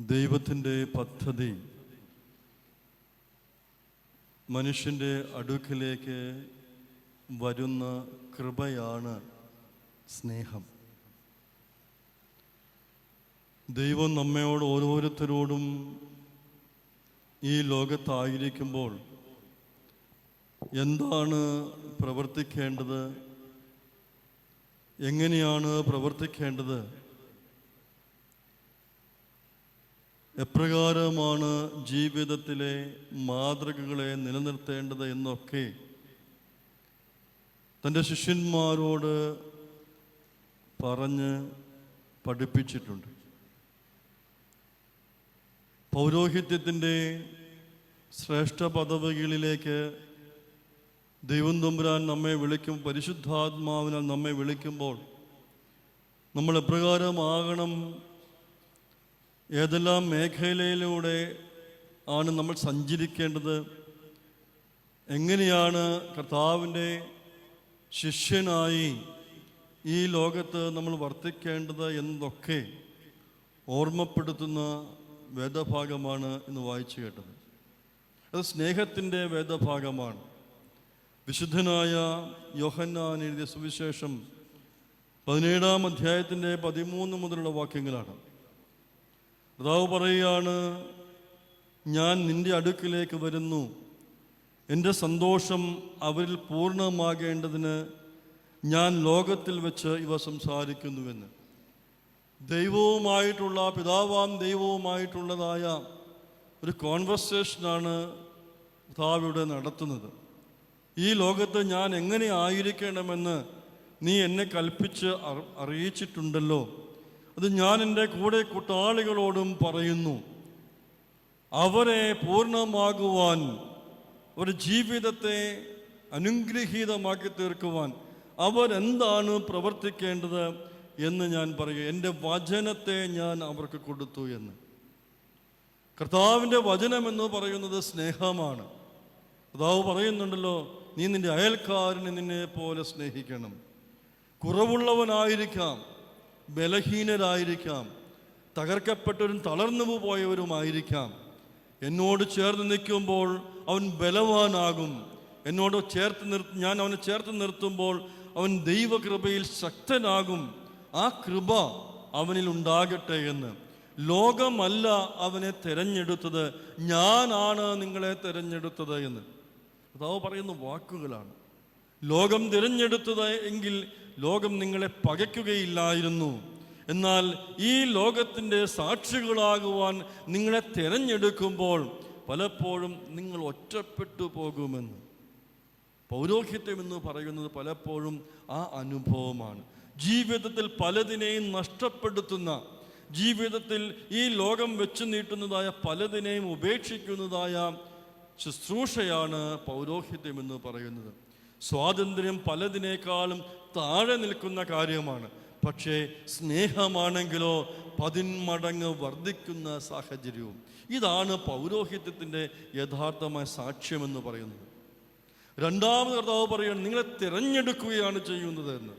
ദൈവത്തിന്റെ പദ്ധതി മനുഷ്യന്റെ അടുക്കിലേക്ക് വരുന്ന കൃപയാണ് സ്നേഹം. ദൈവം നമ്മയോട് ഓരോരുത്തരോടും ഈ ലോകത്തായിരിക്കുമ്പോൾ എന്താണ് പ്രവർത്തിക്കേണ്ടത്? എങ്ങനെയാണ് പ്രവർത്തിക്കേണ്ടത്? എപ്രകാരമാണ് ജീവിതത്തിലെ മാതൃകകളെ നിലനിർത്തേണ്ടത് എന്നൊക്കെ തന്റെ ശിഷ്യന്മാരോട് പറഞ്ഞ് പഠിപ്പിച്ചിട്ടുണ്ട്. പൗരോഹിത്യത്തിന്റെ ശ്രേഷ്ഠ പദവികളിലേക്ക് ദൈവം തമ്പുരാൻ നമ്മെ വിളിക്കും പരിശുദ്ധാത്മാവിനാൽ നമ്മെ വിളിക്കുമ്പോൾ നമ്മൾ എപ്രകാരമാകണം ഏതെല്ലാം മേഖലയിലൂടെ ആണ് നമ്മൾ സഞ്ചരിക്കേണ്ടത്? എങ്ങനെയാണ് കർത്താവിന്റെ ശിഷ്യനായി ഈ ലോകത്ത് നമ്മൾ വർത്തിക്കേണ്ടത് എന്നതൊക്കെ ഓർമ്മപ്പെടുത്തുന്ന വേദഭാഗമാണ് ഇന്ന് വായിച്ചു കേട്ടത്. അത് സ്നേഹത്തിന്റെ വേദഭാഗമാണ്. വിശുദ്ധനായ യോഹന്നാൻ എഴുതിയ സുവിശേഷം പതിനേഴാം അധ്യായത്തിന്റെ പതിമൂന്ന് മുതലുള്ള വാക്യങ്ങളാണ്. കർത്താവ് പറയുകയാണ് ഞാൻ നിന്റെ അടുക്കിലേക്ക് വരുന്നു. എന്റെ സന്തോഷം അവരിൽ പൂർണമാകേണ്ടതിന് ഞാൻ ലോകത്തിൽ വെച്ച് ഇവ സംസാരിക്കുന്നുവെന്ന്. ദൈവവുമായിട്ടുള്ള പിതാവാം ദൈവവുമായിട്ടുള്ളതായ ഒരു കോൺവെർസേഷനാണ് പിതാവിടെ നടത്തുന്നത്. ഈ ലോകത്ത് ഞാൻ എങ്ങനെ ആയിരിക്കണമെന്ന് നീ എന്നെ കൽപ്പിച്ച് അറിയിച്ചിട്ടുണ്ടല്ലോ. അത് ഞാൻ എന്റെ കൂടെ കൂട്ടാളികളോടും പറയുന്നു. അവരെ പൂർണമാകുവാൻ ഒരു ജീവിതത്തെ അനുഗ്രഹീതമാക്കി തീർക്കുവാൻ അവരെന്താണ് പ്രവർത്തിക്കേണ്ടത് എന്ന് ഞാൻ പറയുക. എന്റെ വചനത്തെ ഞാൻ അവർക്ക് കൊടുത്തു എന്ന്. കർത്താവിന്റെ വചനമെന്ന് പറയുന്നത് സ്നേഹമാണ്. കർത്താവ് പറയുന്നുണ്ടല്ലോ നീ നിന്റെ അയൽക്കാരനെ നിന്നെ പോലെ സ്നേഹിക്കണം. കുറവുള്ളവനായിരിക്കാം. ബലഹീനരായിരിക്കാം. തകർക്കപ്പെട്ടവരും തളർന്നു പോയവരുമായിരിക്കാം എന്നോട് ചേർന്ന് നിൽക്കുമ്പോൾ അവൻ ബലവാനാകും. എന്നോട് ചേർത്ത് നിർ ഞാൻ അവനെ ചേർത്ത് നിർത്തുമ്പോൾ അവൻ ദൈവകൃപയിൽ ശക്തനാകും. ആ കൃപ അവനിൽ ഉണ്ടാകട്ടെ എന്ന്. ലോകമല്ല അവനെ തിരഞ്ഞെടുത്തത്. ഞാനാണ് നിങ്ങളെ തിരഞ്ഞെടുത്തത് എന്ന്. കർത്താവ് പറയുന്ന വാക്കുകളാണ്. ലോകം തിരഞ്ഞെടുത്തത് എങ്കിൽ ലോകം നിങ്ങളെ പകയ്ക്കുകയില്ലായിരുന്നു. എന്നാൽ ഈ ലോകത്തിന്റെ സാക്ഷികളാകുവാൻ നിങ്ങളെ തിരഞ്ഞെടുക്കുമ്പോൾ പലപ്പോഴും നിങ്ങൾ ഒറ്റപ്പെട്ടു പോകുമെന്ന്. പൗരോഹിത്യം എന്ന് പറയുന്നത് പലപ്പോഴും ആ അനുഭവമാണ്. ജീവിതത്തിൽ പലതിനെയും നഷ്ടപ്പെടുത്തുന്ന ജീവിതത്തിൽ ഈ ലോകം വെച്ചു നീട്ടുന്നതായ പലതിനെയും ഉപേക്ഷിക്കുന്നതായ ശുശ്രൂഷയാണ് പൗരോഹിത്യം എന്ന് പറയുന്നത്. സ്വാതന്ത്ര്യം പലതിനേക്കാളും താഴെ നിൽക്കുന്ന കാര്യമാണ്. പക്ഷേ സ്നേഹമാണെങ്കിലോ പതിന്മടങ്ങ് വർദ്ധിക്കുന്ന സാഹചര്യവും. ഇതാണ് പൗരോഹിത്യത്തിന്റെ യഥാർത്ഥമായ സാക്ഷ്യമെന്ന് പറയുന്നത്. രണ്ടാമത് കർത്താവ് പറയുകയാണ് നിങ്ങളെ തിരഞ്ഞെടുക്കുകയാണ് ചെയ്യുന്നത് എന്ന്.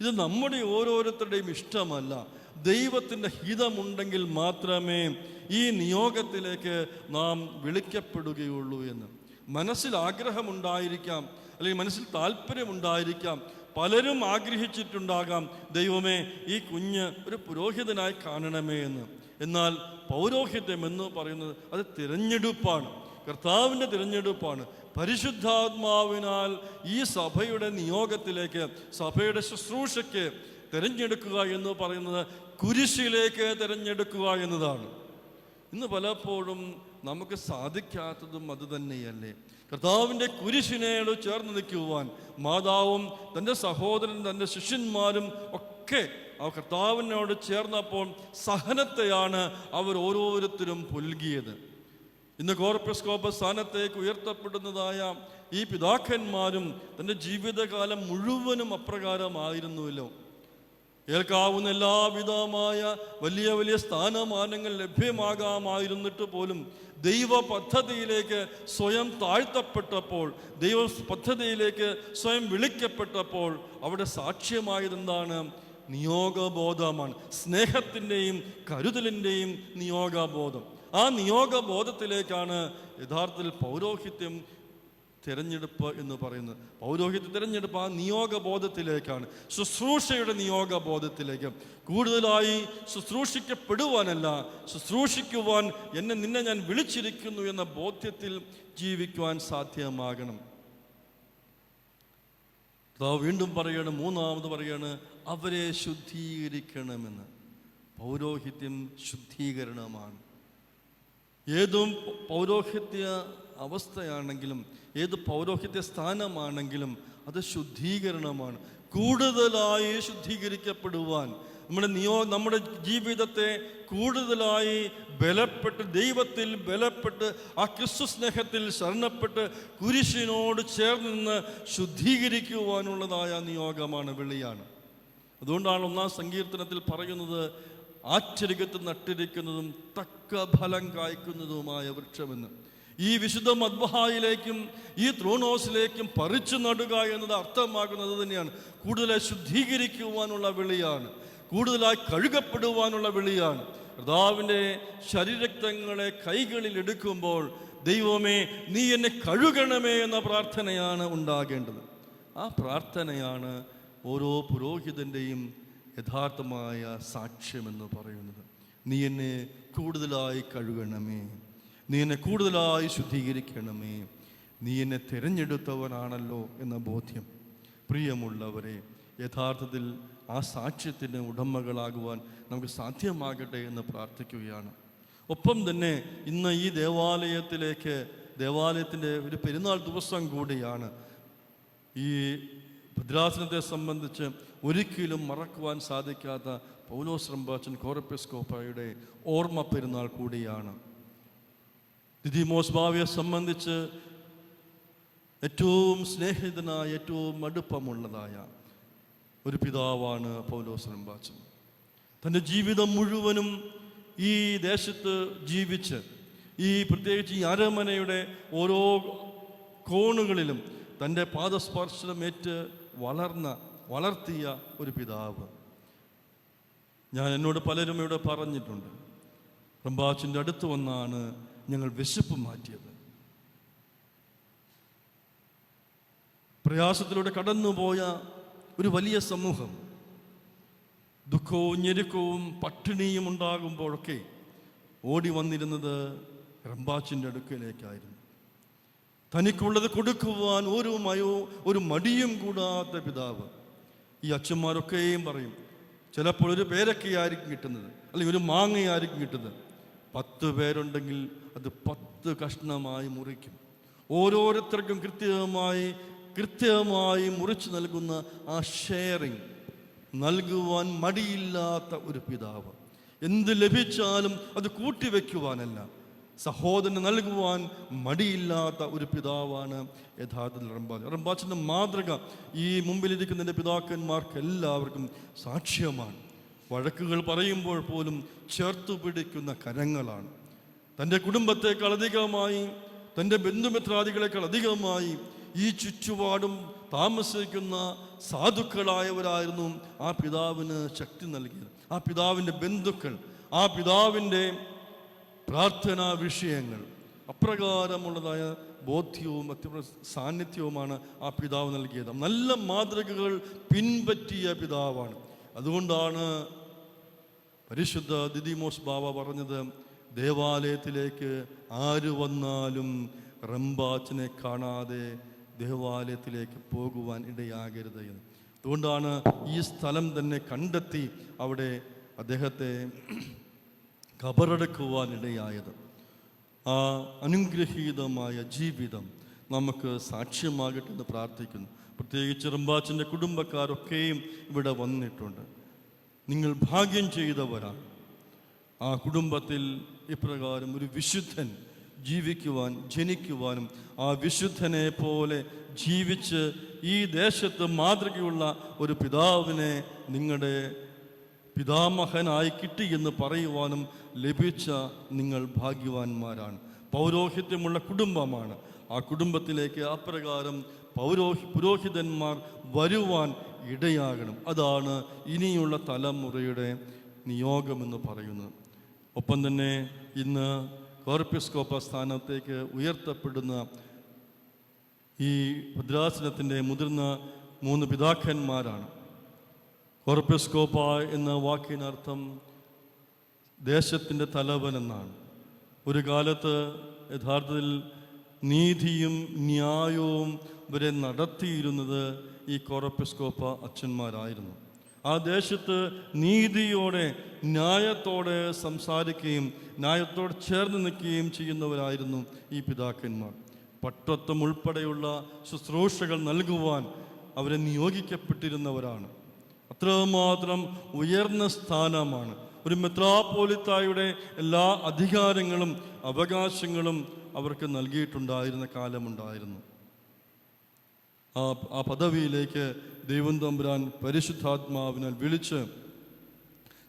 ഇത് നമ്മുടെ ഓരോരുത്തരുടെയും ഇഷ്ടമല്ല. ദൈവത്തിന്റെ ഹിതമുണ്ടെങ്കിൽ മാത്രമേ ഈ നിയോഗത്തിലേക്ക് നാം വിളിക്കപ്പെടുകയുള്ളൂ എന്ന്. മനസ്സിൽ ആഗ്രഹമുണ്ടായിരിക്കാം അല്ലെങ്കിൽ മനസ്സിൽ താല്പര്യമുണ്ടായിരിക്കാം പലരും ആഗ്രഹിച്ചിട്ടുണ്ടാകാം ദൈവമേ ഈ കുഞ്ഞ് ഒരു പുരോഹിതനായി കാണണമേ എന്ന്. എന്നാൽ പൗരോഹിത്യം എന്ന് പറയുന്നത് അത് തിരഞ്ഞെടുപ്പാണ്. കർത്താവിന്റെ തിരഞ്ഞെടുപ്പാണ്. പരിശുദ്ധാത്മാവിനാൽ ഈ സഭയുടെ നിയോഗത്തിലേക്ക് സഭയുടെ ശുശ്രൂഷയ്ക്ക് തിരഞ്ഞെടുക്കുക എന്ന് പറയുന്നത് കുരിശിലേക്ക് തിരഞ്ഞെടുക്കുക എന്നതാണ്. ഇന്ന് പലപ്പോഴും നമുക്ക് സാധിക്കാത്തതും അത് തന്നെയല്ലേ. കർത്താവിന്റെ കുരിശിനോട് ചേർന്ന് നിൽക്കുവാൻ മാതാവും തന്റെ സഹോദരൻ തന്റെ ശിഷ്യന്മാരും ഒക്കെ ആ കർത്താവിനോട് ചേർന്നപ്പോൾ സഹനത്തെയാണ് അവർ ഓരോരുത്തരും പുൽകിയത്. ഇന്ന് കോർപ്പസ്കോപ്പ സ്ഥാനത്തേക്ക് ഉയർത്തപ്പെടുന്നതായ ഈ പിതാക്കന്മാരും തന്റെ ജീവിതകാലം മുഴുവനും അപ്രകാരമായിരുന്നുവല്ലോ ഏൽക്കാവുന്ന എല്ലാവിധമായ വലിയ വലിയ സ്ഥാനമാനങ്ങൾ ലഭ്യമാകാമായിരുന്നിട്ട് പോലും ദൈവ പദ്ധതിയിലേക്ക് സ്വയം താഴ്ത്തപ്പെട്ടപ്പോൾ ദൈവ പദ്ധതിയിലേക്ക് സ്വയം വിളിക്കപ്പെട്ടപ്പോൾ അവിടെ സാക്ഷ്യമായതെന്താണ്? നിയോഗബോധമാണ്. സ്നേഹത്തിന്റെയും കരുതലിന്റെയും നിയോഗബോധം. ആ നിയോഗബോധത്തിലേക്കാണ് യഥാർത്ഥത്തിൽ പൗരോഹിത്യം തിരഞ്ഞെടുപ്പ് എന്ന് പറയുന്നത്. പൗരോഹിത്യ തിരഞ്ഞെടുപ്പ് ആ നിയോഗബോധത്തിലേക്കാണ്. ശുശ്രൂഷയുടെ നിയോഗബോധത്തിലേക്ക്. കൂടുതലായി ശുശ്രൂഷിക്കപ്പെടുവാനല്ല ശുശ്രൂഷിക്കുവാൻ എന്നെ നിന്നെ ഞാൻ വിളിച്ചിരിക്കുന്നു എന്ന ബോധ്യത്തിൽ ജീവിക്കുവാൻ സാധ്യമാകണം. വീണ്ടും പറയാണ് മൂന്നാമത് പറയാണ് അവരെ ശുദ്ധീകരിക്കണമെന്ന്. പൗരോഹിത്യം ശുദ്ധീകരണമാണ്. ഏതും പൗരോഹിത്യ അവസ്ഥയാണെങ്കിലും ഏത് പൗരോഹിത്യ സ്ഥാനമാണെങ്കിലും അത് ശുദ്ധീകരണമാണ്. കൂടുതലായി ശുദ്ധീകരിക്കപ്പെടുവാൻ നമ്മുടെ നിയോ നമ്മുടെ ജീവിതത്തെ കൂടുതലായി ബലപ്പെട്ട് ദൈവത്തിൽ ബലപ്പെട്ട് ആ ക്രിസ്തു സ്നേഹത്തിൽ ശരണപ്പെട്ട് കുരിശിനോട് ചേർന്ന് നിന്ന് ശുദ്ധീകരിക്കുവാനുള്ളതായ നിയോഗമാണ് വെളിയാണ് അതുകൊണ്ടാണ് ഒന്നാം സങ്കീർത്തനത്തിൽ പറയുന്നത് ആശ്ചര്യത്തിൽ നട്ടിരിക്കുന്നതും തക്ക ഫലം കായ്ക്കുന്നതുമായ വൃക്ഷമെന്ന്. ഈ വിശുദ്ധ മദ്ബഹായിലേക്കും ഈ ത്രോണോസിലേക്കും പറിച്ചു നടുക എന്നത് അർത്ഥമാകുന്നത് തന്നെയാണ്. കൂടുതലായി ശുദ്ധീകരിക്കുവാനുള്ള വിളിയാണ്. കൂടുതലായി കഴുകപ്പെടുവാനുള്ള വിളിയാണ്. കർത്താവിന്റെ ശരീരക്തങ്ങളെ കൈകളിൽ എടുക്കുമ്പോൾ ദൈവമേ നീ എന്നെ കഴുകണമേ എന്ന പ്രാർത്ഥനയാണ് ഉണ്ടാകേണ്ടത്. ആ പ്രാർത്ഥനയാണ് ഓരോ പുരോഹിതന്റെയും യഥാർത്ഥമായ സാക്ഷ്യമെന്ന് പറയുന്നത്. നീ എന്നെ കൂടുതലായി കഴുകണമേ നീ എന്നെ കൂടുതലായി ശുദ്ധീകരിക്കണമേ. നീ എന്നെ തിരഞ്ഞെടുത്തവനാണല്ലോ എന്ന ബോധ്യം പ്രിയമുള്ളവരെ യഥാർത്ഥത്തിൽ ആ സാക്ഷ്യത്തിന് ഉടമകളാകുവാൻ നമുക്ക് സാധ്യമാകട്ടെ എന്ന് പ്രാർത്ഥിക്കുകയാണ്. ഒപ്പം തന്നെ ഇന്ന് ഈ ദേവാലയത്തിലേക്ക് ദേവാലയത്തിന്റെ ഒരു പെരുന്നാൾ ദിവസം കൂടിയാണ്. ഈ ഭദ്രാസനത്തെ സംബന്ധിച്ച് ഒരിക്കലും മറക്കുവാൻ സാധിക്കാത്ത പൗലോസ് റംബാച്ചൻ കോറപ്പിസ്കോപ്പയുടെ ഓർമ്മ പെരുന്നാൾ കൂടിയാണ്. ദിദിമോസ് ഭാവിയെ സംബന്ധിച്ച് ഏറ്റവും സ്നേഹിതനായ ഏറ്റവും അടുപ്പമുള്ളതായ ഒരു പിതാവാണ് പൗലോസ് റംബാച്ചൻ. തന്റെ ജീവിതം മുഴുവനും ഈ ദേശത്ത് ജീവിച്ച് ഈ പ്രത്യേകിച്ച് ഈ അരമനയുടെ ഓരോ കോണുകളിലും തന്റെ പാദസ്പർശനമേറ്റ് വളർന്ന വളർത്തിയ ഒരു പിതാവ്. ഞാൻ എന്നോട് പലരും ഇവിടെ പറഞ്ഞിട്ടുണ്ട്. റംബാച്ചിന്റെ അടുത്ത് വന്നാണ് ഞങ്ങൾ വിശപ്പ് മാറ്റിയത്. പ്രയാസത്തിലൂടെ കടന്നുപോയ ഒരു വലിയ സമൂഹം ദുഃഖവും ഞെരുക്കവും പട്ടിണിയും ഉണ്ടാകുമ്പോഴൊക്കെ ഓടി വന്നിരുന്നത് റംബാച്ചിന്റെ അടുക്കലേക്കായിരുന്നു. തനിക്കുള്ളത് കൊടുക്കുവാൻ ഒരു മയോ ഒരു മടിയും കൂടാത്ത പിതാവ്. ഈ അച്ഛന്മാരൊക്കെയും പറയും ചിലപ്പോൾ ഒരു പേരൊക്കെയായിരിക്കും കിട്ടുന്നത് അല്ലെങ്കിൽ ഒരു മാങ്ങയായിരിക്കും കിട്ടുന്നത്. പത്ത് പേരുണ്ടെങ്കിൽ അത് പത്ത് കഷ്ണമായി മുറിക്കും. ഓരോരുത്തർക്കും കൃത്യമായി കൃത്യമായി മുറിച്ചു നൽകുന്ന ആ ഷെയറിങ് നൽകുവാൻ മടിയില്ലാത്ത ഒരു പിതാവ്. എന്ത് ലഭിച്ചാലും അത് കൂട്ടിവെക്കുവാനല്ല സഹോദരന് നൽകുവാൻ മടിയില്ലാത്ത ഒരു പിതാവാണ് യഥാർത്ഥത്തിൽ റംബാച്ച് റംബാച്ചിന്റെ മാതൃക ഈ മുമ്പിലിരിക്കുന്ന പിതാക്കന്മാർക്ക് എല്ലാവർക്കും സാക്ഷ്യമാണ്. വഴക്കുകൾ പറയുമ്പോൾ പോലും ചേർത്തു പിടിക്കുന്ന കരങ്ങളാണ്. തന്റെ കുടുംബത്തേക്കാൾ അധികമായി തന്റെ ബന്ധുമിത്രാദികളെക്കാൾ അധികമായി ഈ ചുറ്റുപാടും താമസിക്കുന്ന സാധുക്കളായവരായിരുന്നു ആ പിതാവിന് ശക്തി നൽകിയത്. ആ പിതാവിന്റെ ബന്ധുക്കൾ ആ പിതാവിന്റെ പ്രാർത്ഥനാ വിഷയങ്ങൾ. അപ്രകാരമുള്ളതായ ബോധ്യവും അത്യപ്ര സാന്നിധ്യവുമാണ് ആ പിതാവ് നൽകിയത്. നല്ല മാതൃകകൾ പിൻപറ്റിയ പിതാവാണ്. അതുകൊണ്ടാണ് പരിശുദ്ധ ദിദിമോസ് ബാബ പറഞ്ഞത് ദേവാലയത്തിലേക്ക് ആര് വന്നാലും റംബാച്ചിനെ കാണാതെ ദേവാലയത്തിലേക്ക് പോകുവാൻ ഇടയാകരുത് എന്ന്. അതുകൊണ്ടാണ് ഈ സ്ഥലം തന്നെ കണ്ടെത്തി അവിടെ അദ്ദേഹത്തെ കബറടക്കുവാൻ ഇടയായത്. ആ അനുഗ്രഹീതമായ ജീവിതം നമുക്ക് സാക്ഷ്യമാകട്ടെ എന്ന് പ്രാർത്ഥിക്കുന്നു. പ്രത്യേകിച്ച് റംബാച്ചിന്റെ കുടുംബക്കാരൊക്കെയും ഇവിടെ വന്നിട്ടുണ്ട്. നിങ്ങൾ ഭാഗ്യം ചെയ്തവരാണ്. ആ കുടുംബത്തിൽ ഇപ്രകാരം ഒരു വിശുദ്ധൻ ജീവിക്കുവാൻ ജനിക്കുവാനും ആ വിശുദ്ധനെ പോലെ ജീവിച്ച് ഈ ദേശത്ത് മാതൃകയുള്ള ഒരു പിതാവിനെ നിങ്ങളുടെ പിതാമഹനായി കിട്ടി എന്ന് പറയുവാനും ലഭിച്ച നിങ്ങൾ ഭാഗ്യവാന്മാരാണ്. പൗരോഹിത്യമുള്ള കുടുംബമാണ്. ആ കുടുംബത്തിലേക്ക് അപ്രകാരം പൗരോഹി പുരോഹിതന്മാർ വരുവാൻ ഇടയാകണം. അതാണ് ഇനിയുള്ള തലമുറയുടെ നിയോഗമെന്ന് പറയുന്നത്. ഒപ്പം തന്നെ ഇന്ന് കോർപ്പിസ്കോപ്പ സ്ഥാനത്തേക്ക് ഉയർത്തപ്പെടുന്ന ഈ ഭദ്രാസനത്തിന്റെ മുതിർന്ന മൂന്ന് പിതാക്കന്മാരാണ്. കോർപ്പിസ്കോപ്പ എന്ന വാക്കിനർത്ഥം ദേശത്തിന്റെ തലവൻ എന്നാണ്. ഒരു കാലത്ത് യഥാർത്ഥത്തിൽ നീതിയും ന്യായവും വരെ നടത്തിയിരുന്നത് ഈ കോറപ്പിസ്കോപ്പ അച്ഛന്മാരായിരുന്നു. ആ ദേശത്ത് നീതിയോടെ ന്യായത്തോടെ സംസാരിക്കുകയും ന്യായത്തോട് ചേർന്ന് നിൽക്കുകയും ചെയ്യുന്നവരായിരുന്നു ഈ പിതാക്കന്മാർ. പട്ടത്വം ഉൾപ്പെടെയുള്ള ശുശ്രൂഷകൾ നൽകുവാൻ അവരെ നിയോഗിക്കപ്പെട്ടിരുന്നവരാണ്. അത്രമാത്രം ഉയർന്ന സ്ഥാനമാണ്. ഒരു മെത്രാപോലിത്തായുടെ എല്ലാ അധികാരങ്ങളും അവകാശങ്ങളും അവർക്ക് നൽകിയിട്ടുണ്ടായിരുന്ന കാലമുണ്ടായിരുന്നു. ആ ആ പദവിയിലേക്ക് ദൈവം തമ്പുരാൻ പരിശുദ്ധാത്മാവിനാൽ വിളിച്ച്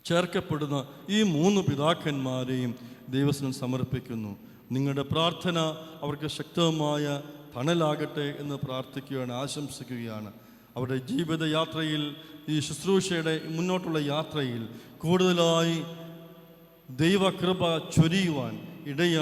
ചേർക്കപ്പെടുന്ന ഈ മൂന്ന് പിതാക്കന്മാരെയും ദൈവസ്ഥനം സമർപ്പിക്കുന്നു. നിങ്ങളുടെ പ്രാർത്ഥന അവർക്ക് ശക്തമായ തണലാകട്ടെ എന്ന് പ്രാർത്ഥിക്കുകയാണ് ആശംസിക്കുകയാണ്. അവരുടെ ജീവിതയാത്രയിൽ ഈ ശുശ്രൂഷയുടെ മുന്നോട്ടുള്ള യാത്രയിൽ കൂടുതലായി ദൈവകൃപ ചൊരിയുവാൻ ഇടയാ